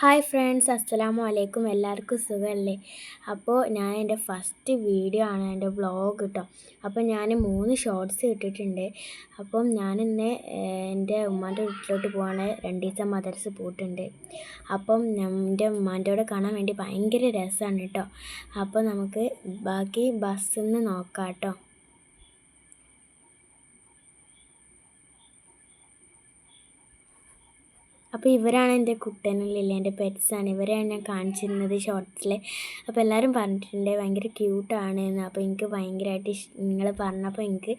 Hi friends അസ്സലാമു അലൈക്കും. എല്ലാവർക്കും സുഖമല്ലേ? അപ്പോൾ ഞാൻ എന്റെ ഫസ്റ്റ് വീഡിയോ ആണ് എന്റെ വ്ളോഗ് കേട്ടോ അപ്പോൾ ഞാൻ മൂന്ന് ഷോർട്സ് ഇട്ടിട്ടുണ്ട്. അപ്പം ഞാൻ ഇന്ന് എന്റെ ഉമ്മാന്റെ വീട്ടിലോട്ട് പോവാണ്. രണ്ട് ദിവസം മദർസ് പോയിട്ടുണ്ട്. അപ്പം എന്റെ ഉമ്മാന്റെ കൂടെ കാണാൻ വേണ്ടി ഭയങ്കര രസമാണ് കേട്ടോ അപ്പോൾ നമുക്ക് ബാക്കി ബസ്സിൽ നിന്ന് നോക്കാം കേട്ടോ അപ്പോൾ ഇവരാണ് എന്റെ കുട്ടനും എന്റെ പെറ്റ്സാണ് ഇവരെയാണ് ഞാൻ കാണിച്ചിരുന്നത് ഷോർട്സിൽ അപ്പോൾ എല്ലാവരും പറഞ്ഞിട്ടുണ്ട് ഭയങ്കര ക്യൂട്ടാണ് എന്ന്. അപ്പോൾ എനിക്ക് ഭയങ്കരമായിട്ട് ഇഷ് നിങ്ങൾ പറഞ്ഞപ്പോൾ എനിക്ക്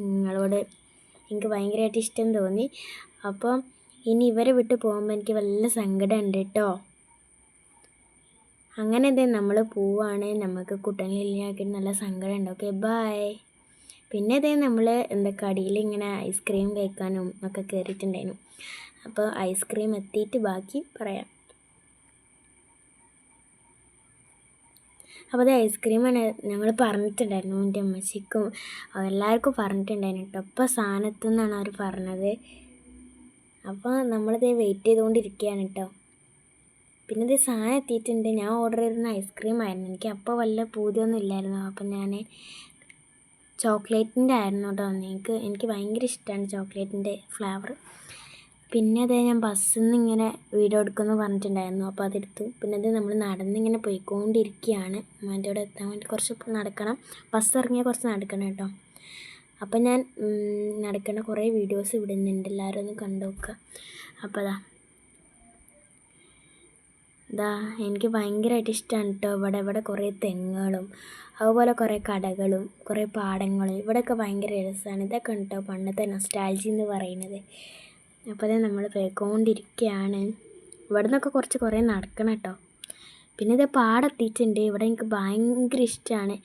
നിങ്ങളോട് എനിക്ക് ഭയങ്കരമായിട്ട് ഇഷ്ടം തോന്നി. അപ്പം ഇനി ഇവരെ വിട്ട് പോകുമ്പോൾ എനിക്ക് വല്ല സങ്കടമുണ്ട് കേട്ടോ. അങ്ങനെ ഇതേ നമ്മൾ പോവാണ്. നമുക്ക് കുട്ടനിലില്ലാക്കി നല്ല സങ്കടമുണ്ട്. ഓക്കെ ബായ് പിന്നെ ഇതേ നമ്മൾ എന്താ കടിയിൽ ഇങ്ങനെ ഐസ്ക്രീം കഴിക്കാനും ഒക്കെ കയറിയിട്ടുണ്ടായിരുന്നു അപ്പോൾ ഐസ്ക്രീം എത്തിയിട്ട് ബാക്കി പറയാം. അപ്പോൾ അത് ഐസ്ക്രീമാണ് ഞങ്ങൾ പറഞ്ഞിട്ടുണ്ടായിരുന്നു എന്റെ അമ്മച്ചിക്കും എല്ലാവർക്കും പറഞ്ഞിട്ടുണ്ടായിരുന്നു കേട്ടോ അപ്പോൾ സാധനത്തു നിന്നാണ് അവർ പറഞ്ഞത് അപ്പോൾ നമ്മളിത് വെയിറ്റ് ചെയ്തുകൊണ്ടിരിക്കുകയാണ് കേട്ടോ പിന്നെ ഇത് സാധനം എത്തിയിട്ടുണ്ട്. ഞാൻ ഓർഡർ ചെയ്തിരുന്ന ഐസ്ക്രീം ആയിരുന്നു. എനിക്ക് അപ്പോൾ വല്ല പൂതിയൊന്നും ഇല്ലായിരുന്നു. അപ്പം ഞാൻ ചോക്ലേറ്റിന്റെ ആയിരുന്നു കേട്ടോ. നിങ്ങൾക്ക് എനിക്ക് ഭയങ്കര ഇഷ്ടമാണ് ചോക്ലേറ്റിന്റെ ഫ്ലേവർ. പിന്നെ അതേ ഞാൻ ബസ്സിൽ നിന്ന് ഇങ്ങനെ വീഡിയോ എടുക്കുമെന്ന് പറഞ്ഞിട്ടുണ്ടായിരുന്നു. അപ്പോൾ അതെടുത്തു. പിന്നെ അത് നമ്മൾ നടന്നിങ്ങനെ പോയിക്കൊണ്ടിരിക്കുകയാണ്. അമ്മേന്റെ അവിടെ എത്താൻ വേണ്ടി കുറച്ച് നടക്കണം. ബസ് ഇറങ്ങിയാൽ കുറച്ച് നടക്കണം കേട്ടോ. അപ്പം ഞാൻ നടക്കുന്ന കുറേ വീഡിയോസ് ഇവിടെ നിന്നുണ്ട് എല്ലാവരും ഒന്ന് കണ്ടു നോക്കുക. അപ്പോൾ അതാ ഇതാ എനിക്ക് ഭയങ്കരമായിട്ട് ഇഷ്ടമാണ് കേട്ടോ ഇവിടെ ഇവിടെ കുറേ തെങ്ങുകളും അതുപോലെ കുറേ കടകളും കുറേ പാടങ്ങളും. ഇവിടെയൊക്കെ ഭയങ്കര രസമാണ് ഇതൊക്കെ ഉണ്ടോ? പണ്ടത്തെ നൊസ്റ്റാൾജി എന്ന് പറയുന്നത്. അപ്പോൾ തന്നെ നമ്മൾ പോയിക്കൊണ്ടിരിക്കുകയാണ് ഇവിടെ നിന്നൊക്കെ കുറച്ച് കുറേ നടക്കണം കേട്ടോ പിന്നെ ഇത് പാടെത്തിയിട്ടുണ്ട് ഇവിടെ എനിക്ക് ഭയങ്കര ഇഷ്ടമാണ്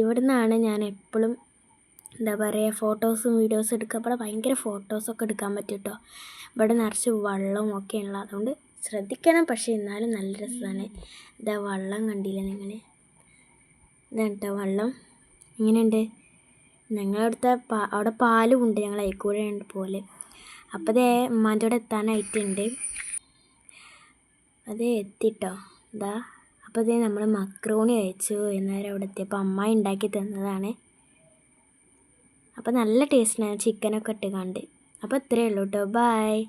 ഇവിടെ നിന്നാണ് ഞാൻ എപ്പോഴും എന്താ പറയുക ഫോട്ടോസും വീഡിയോസും എടുക്കുക. ഇവിടെ ഭയങ്കര ഫോട്ടോസൊക്കെ എടുക്കാൻ പറ്റും കേട്ടോ ഇവിടെ നിറച്ച് വെള്ളവും ഒക്കെ ഉള്ള അതുകൊണ്ട് ശ്രദ്ധിക്കണം. പക്ഷേ എന്നാലും നല്ല രസമാണ്. ഇതാ വള്ളം കണ്ടില്ല നിങ്ങൾ ഇതാട്ടോ വള്ളം. ഇങ്ങനെയുണ്ട്. എങ്ങനെയുണ്ട് ഞങ്ങളവിടുത്തെ അവിടെ പാലും ഉണ്ട് ഞങ്ങൾ അയക്കൂടെ പോലെ. അപ്പോൾ അതേ ഉമ്മാന്റെ അവിടെ എത്താനായിട്ടുണ്ട്. അതേ എത്തിട്ടോ. ഇതാ അപ്പോൾ അതേ നമ്മൾ മക്രോണി അയച്ചു എന്നേരം അവിടെ എത്തിയപ്പോൾ അമ്മ ഉണ്ടാക്കി തന്നതാണ്. അപ്പോൾ നല്ല ടേസ്റ്റിനാണ് ചിക്കനൊക്കെ ഇട്ട് കണ്ട്. അപ്പോൾ ഇത്രയേ ഉള്ളൂ കേട്ടോ ബായ്